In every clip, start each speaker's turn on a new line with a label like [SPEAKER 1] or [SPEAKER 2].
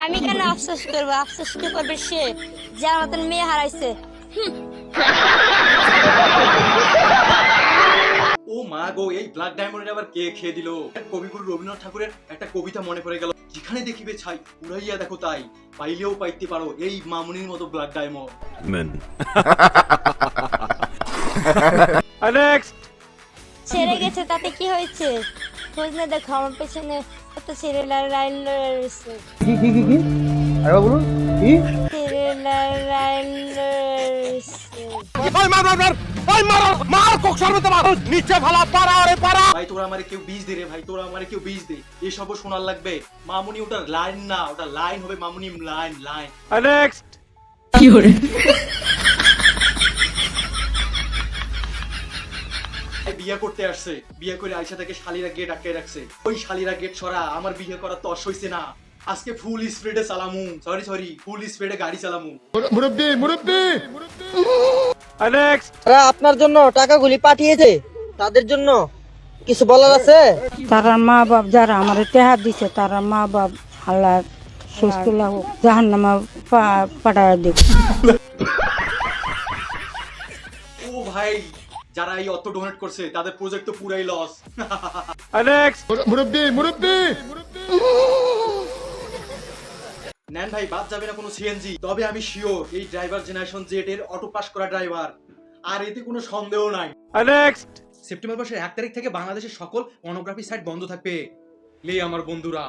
[SPEAKER 1] আমি কেন আফসোস করব? আফসোস কে করবে সে যার মতন মেয়ে হারাইছে।
[SPEAKER 2] ও মা গো এই ব্ল্যাক ডায়মন্ড আবার কে খেয়ে দিল? কবিগুরু রবীন্দ্রনাথ ঠাকুরের একটা কবিতা মনে পড়ে গেল। যেখানে দেখিবে ছাই উড়াইয়া দেখো তাই। পাইলেও পাইতে পারো এই মামুনির মতো ব্ল্যাক ডায়মন্ড.
[SPEAKER 1] ছেড়ে গেছে তাতে কি হয়েছে? খোঁজ না দেখো আমার পেছনে কত ছেড়ে লাইন রয়েছে।
[SPEAKER 3] কি কি কি কি? আরেকবার বলুন কি?
[SPEAKER 1] ছেড়ে লাইন রয়েছে।
[SPEAKER 2] ভাই তোরা আমারে কেউ বীজ দে রে ভাই তোরা আমারে কেউ বীজ দে। এসবও শোনার লাগবে। মামুনি ওটা লাইন না ওটা লাইন হবে মামুনি লাইন লাইন। এই বিয়ে করতে আসছে। বিয়ে করে আইসা থেকে শালিরা গেট আটকে রাখছে। ওই শালিরা গেট ছড়া আমার বিয়ে করা তর্স হইছে না। আজকে ফুল স্পিডে চালামু। সরি সরি ফুল স্পিডে গাড়ি চালামু।
[SPEAKER 4] তারা আপনার জন্য টাকাগুলি পাঠিয়েছে। তাদের জন্য কিছু বলার আছে?
[SPEAKER 5] তারা মা বাপ যারা আমার টেহা দিছে তারা মা বাপ আল্লাহ সুস্থ লাগুক জাহান নামা পাঠায় দিক।
[SPEAKER 2] ও ভাই যারা এই অত ডোনেট করছে তাদের প্রজেক্ট তো পুরাই লস নেন ভাই বাদ যাবে না কোনো সিএনজি তবে আমি শিওর এই ড্রাইভার জেনারেশন জেড এর অটো পাস করা ড্রাইভার আর এতে কোনো সন্দেহ নাই। সেপ্টেম্বর মাসের এক তারিখ থেকে বাংলাদেশের সকল পর্নোগ্রাফি সাইট বন্ধ থাকবে। লে আমার বন্ধুরা।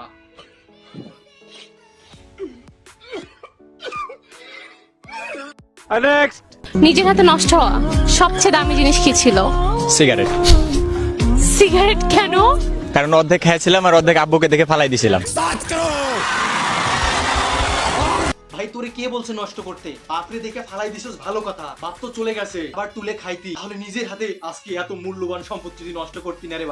[SPEAKER 6] নিজের হাতে নষ্ট হওয়া সবচেয়ে দামি জিনিস কি ছিল?
[SPEAKER 7] সিগারেট।
[SPEAKER 6] সিগারেট কেন?
[SPEAKER 7] কারণ অর্ধেক খেয়েছিলাম আর অর্ধেক আব্বুকে দেখে ফালাই দিছিলাম।
[SPEAKER 2] ভাই তোরে কে বলছে নষ্ট করতে? বাপরে দেখে ফালাই দিছিস ভালো কথা। বাপ তো চলে গেছে আবার তুলে খাইতি। তাহলে নিজের হাতে আজকে এত মূল্যবান সম্পত্তি নষ্ট করতি না রে ভাই।